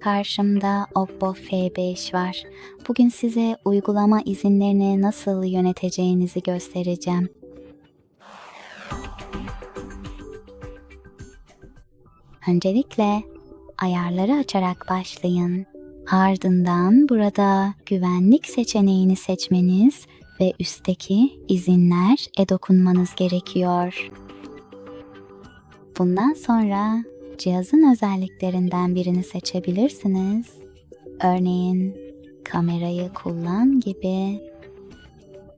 Karşımda Oppo F5 var. Bugün size uygulama izinlerini nasıl yöneteceğinizi göstereceğim. Öncelikle ayarları açarak başlayın. Ardından burada güvenlik seçeneğini seçmeniz ve üstteki izinler e dokunmanız gerekiyor. Bundan sonra cihazın özelliklerinden birini seçebilirsiniz. Örneğin kamerayı kullan gibi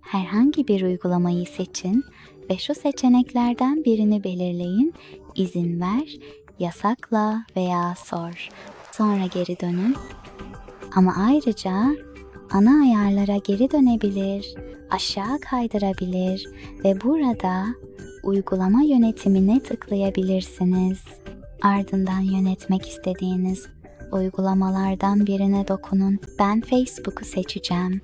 herhangi bir uygulamayı seçin ve şu seçeneklerden birini belirleyin. İzin ver, yasakla veya sor. Sonra geri dönün. Ama ayrıca ana ayarlara geri dönebilir, aşağı kaydırabilir ve burada uygulama yönetimine tıklayabilirsiniz. Ardından yönetmek istediğiniz uygulamalardan birine dokunun. Ben Facebook'u seçeceğim.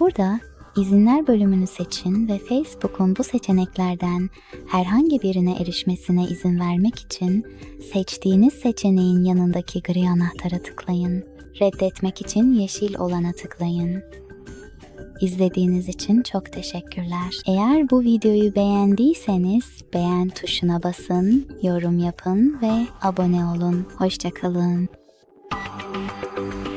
Burada izinler bölümünü seçin ve Facebook'un bu seçeneklerden herhangi birine erişmesine izin vermek için seçtiğiniz seçeneğin yanındaki gri anahtara tıklayın. Reddetmek için yeşil olana tıklayın. İzlediğiniz için çok teşekkürler. Eğer bu videoyu beğendiyseniz beğen tuşuna basın, yorum yapın ve abone olun. Hoşçakalın. Thank you